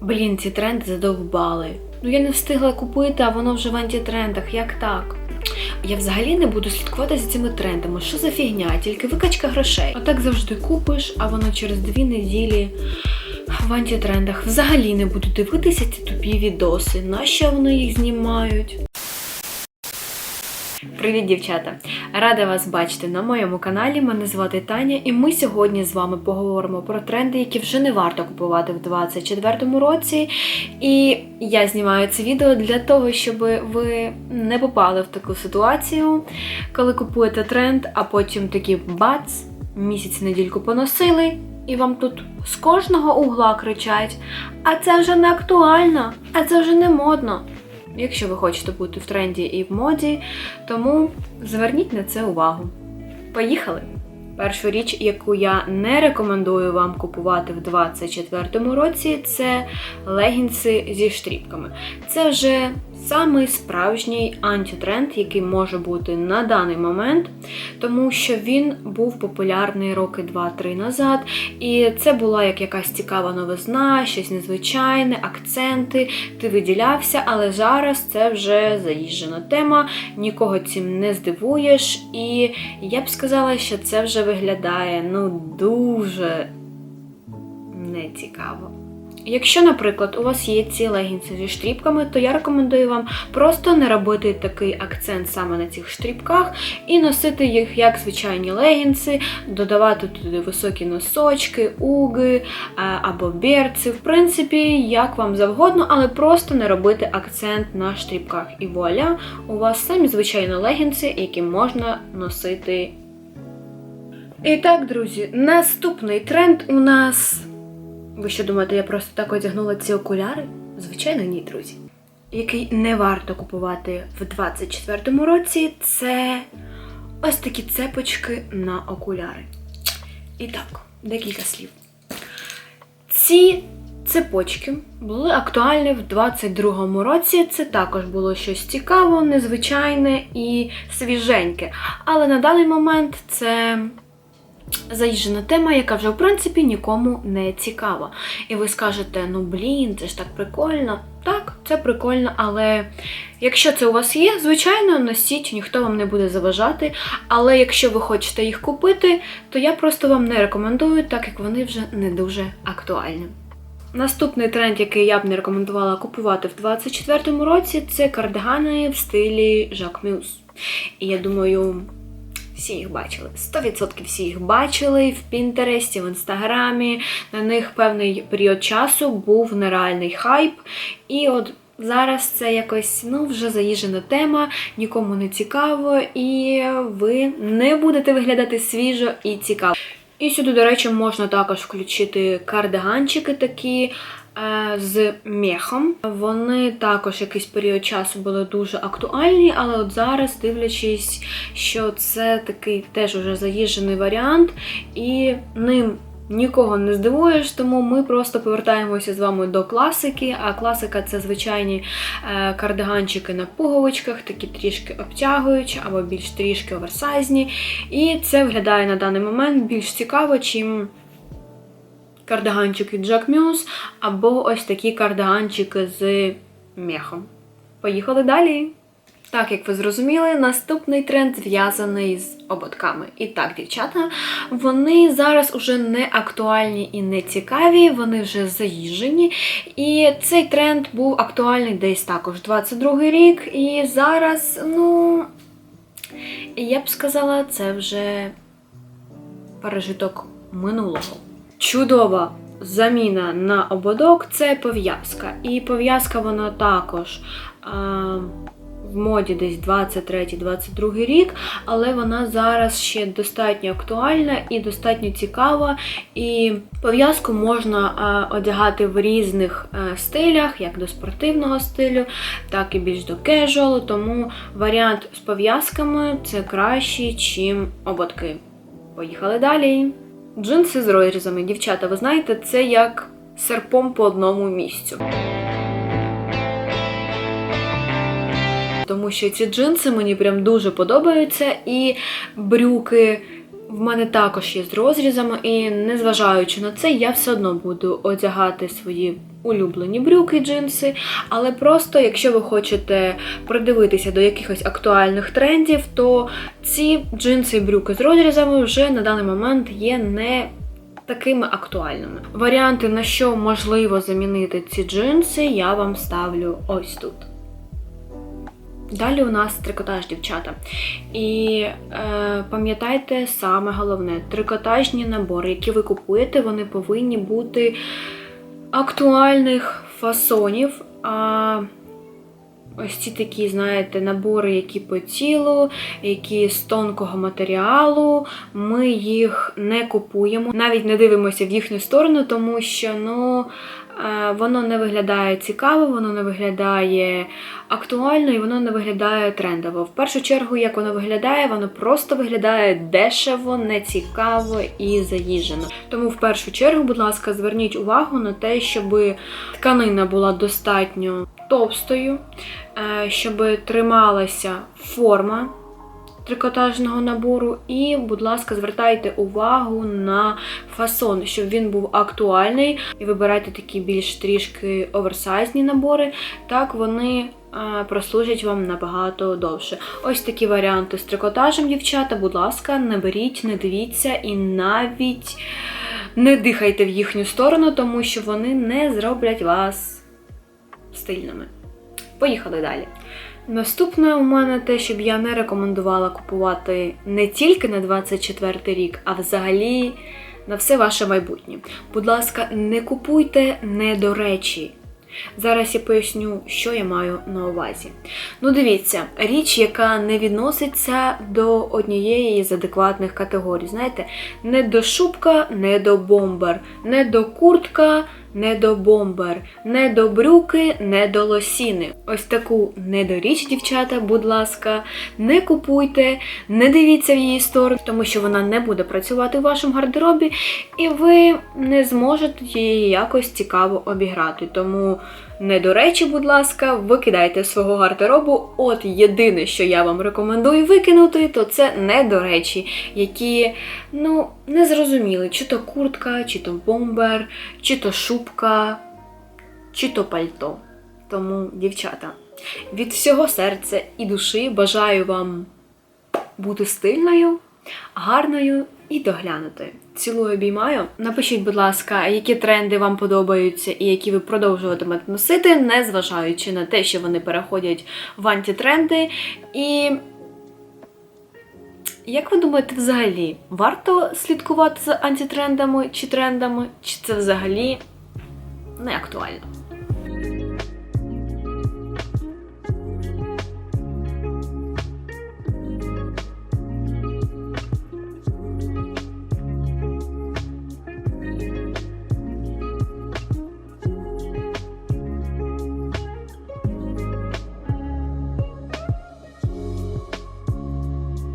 Блін, ці тренди задовбали. Ну я не встигла купити, а воно вже в антитрендах. Як так? Я взагалі не буду слідкувати за цими трендами. Що за фігня? Тільки викачка грошей. Отак завжди купиш, а воно через дві неділі в антитрендах. Взагалі не буду дивитися ці тупі відоси. Нащо вони їх знімають? Привіт, дівчата! Рада вас бачити на моєму каналі. Мене звати Таня, і ми сьогодні з вами поговоримо про тренди, які вже не варто купувати в 2024 році. І я знімаю це відео для того, щоб ви не попали в таку ситуацію, коли купуєте тренд, а потім такі бац, місяць недільку поносили. І вам тут з кожного угла кричать: а це вже не актуально, а це вже не модно. Якщо ви хочете бути в тренді і в моді, тому зверніть на це увагу. Поїхали! Першу річ, яку я не рекомендую вам купувати в 2024 році, це легінси зі штріпками. Це вже самий справжній антитренд, який може бути на даний момент, тому що він був популярний роки 2-3 назад. І це була як якась цікава новизна, щось незвичайне, акценти, ти виділявся, але зараз це вже заїжджена тема, нікого цим не здивуєш. І я б сказала, що це вже виглядає ну дуже нецікаво. Якщо, наприклад, у вас є ці легінси зі штріпками, то я рекомендую вам просто не робити такий акцент саме на цих штріпках і носити їх як звичайні легінси, додавати туди високі носочки, уги або берці, в принципі, як вам завгодно, але просто не робити акцент на штріпках. І вуаля, у вас самі звичайні легінси, які можна носити. І так, друзі, наступний тренд у нас. Ви що думаєте, я просто так одягнула ці окуляри? Звичайно, ні, друзі. Який не варто купувати в 24-му році, це ось такі цепочки на окуляри. І так, декілька слів. Ці цепочки були актуальні в 22-му році. Це також було щось цікаве, незвичайне і свіженьке. Але на даний момент це заїжджена тема, яка вже в принципі нікому не цікава. І ви скажете, ну блін, це ж так прикольно. Так, це прикольно, але якщо це у вас є, звичайно, носіть, ніхто вам не буде заважати. Але якщо ви хочете їх купити, то я просто вам не рекомендую, так як вони вже не дуже актуальні. Наступний тренд, який я б не рекомендувала купувати в 2024 році, це кардигани в стилі Жак Мюс. І я думаю, всі їх бачили. 100% всі їх бачили в Пінтересті, в інстаграмі. На них певний період часу був нереальний хайп. І от зараз це якось ну, вже заїжджена тема, нікому не цікаво, і ви не будете виглядати свіжо і цікаво. І сюди, до речі, можна також включити кардиганчики такі. Е, З мехом. Вони також якийсь період часу були дуже актуальні, але от зараз, дивлячись, що це такий теж уже заїжджений варіант, і ним нікого не здивуєш, тому ми просто повертаємося з вами до класики. А класика це звичайні е, кардиганчики на пуговичках, такі трішки обтягуючі або більш трішки оверсайзні. І це виглядає на даний момент більш цікаво, чим кардиганчики Jack Muse або ось такі кардиганчики з мехом. Поїхали далі! Так, як ви зрозуміли, наступний тренд зв'язаний з ободками. І так, дівчата, вони зараз уже не актуальні і не цікаві, вони вже заїжджені. І цей тренд був актуальний десь також 22 рік. І зараз, ну, я б сказала, це вже пережиток минулого. Чудова заміна на ободок це пов'язка. І пов'язка вона також. А, в моді десь 23-22 рік, але вона зараз ще достатньо актуальна і достатньо цікава. І пов'язку можна одягати в різних стилях, як до спортивного стилю, так і більш до кежуалу. Тому варіант з пов'язками це кращий, чим ободки. Поїхали далі. Джинси з розрізами, дівчата, ви знаєте, це як серпом по одному місцю. Тому що ці джинси мені прям дуже подобаються, і брюки В мене також є з розрізами, і незважаючи на це, я все одно буду одягати свої улюблені брюки, джинси. Але просто, якщо ви хочете придивитися до якихось актуальних трендів, то ці джинси і брюки з розрізами вже на даний момент є не такими актуальними. Варіанти, на що можливо замінити ці джинси, я вам ставлю ось тут. Далі у нас трикотаж, дівчата. І е, пам'ятайте саме головне: трикотажні набори, які ви купуєте, вони повинні бути актуальних фасонів. А ось ці такі, знаєте, набори, які по тілу, які з тонкого матеріалу. Ми їх не купуємо, навіть не дивимося в їхню сторону, тому що ну, воно не виглядає цікаво, воно не виглядає актуально і воно не виглядає трендово. В першу чергу, як воно виглядає, воно просто виглядає дешево, нецікаво і заїжджено. Тому в першу чергу, будь ласка, зверніть увагу на те, щоб тканина була достатньо товстою, е, щоб трималася форма трикотажного набору. І, будь ласка, звертайте увагу на фасон, щоб він був актуальний. І вибирайте такі більш трішки оверсайзні набори. Так вони е, прослужать вам набагато довше. Ось такі варіанти з трикотажем, дівчата. Будь ласка, не беріть, не дивіться і навіть не дихайте в їхню сторону, тому що вони не зроблять вас стильними. Поїхали далі. Наступне у мене те, щоб я не рекомендувала купувати не тільки на 24 рік, а взагалі на все ваше майбутнє. Будь ласка, не купуйте недоречі. Зараз я поясню, що я маю на увазі. Ну, дивіться, річ, яка не відноситься до однієї з адекватних категорій. Знаєте, не до шубка, не до бомбер, не до куртка, не до бомбер, не до брюки, не до лосіни. Ось таку недоріч, дівчата, будь ласка, не купуйте, не дивіться в її сторону, тому що вона не буде працювати в вашому гардеробі, і ви не зможете її якось цікаво обіграти. Тому не до речі, будь ласка, викидайте з свого гардеробу. От єдине, що я вам рекомендую викинути, то це не до речі, які ну не зрозуміли, чи то куртка, чи то бомбер, чи то шубка, чи то пальто. Тому, дівчата, від всього серця і душі бажаю вам бути стильною, гарною і доглянутою. Цілую обіймаю. Напишіть, будь ласка, які тренди вам подобаються і які ви продовжуватимете носити, незважаючи на те, що вони переходять в антитренди. І як ви думаєте, взагалі, варто слідкувати за антитрендами чи трендами, чи це взагалі не актуально?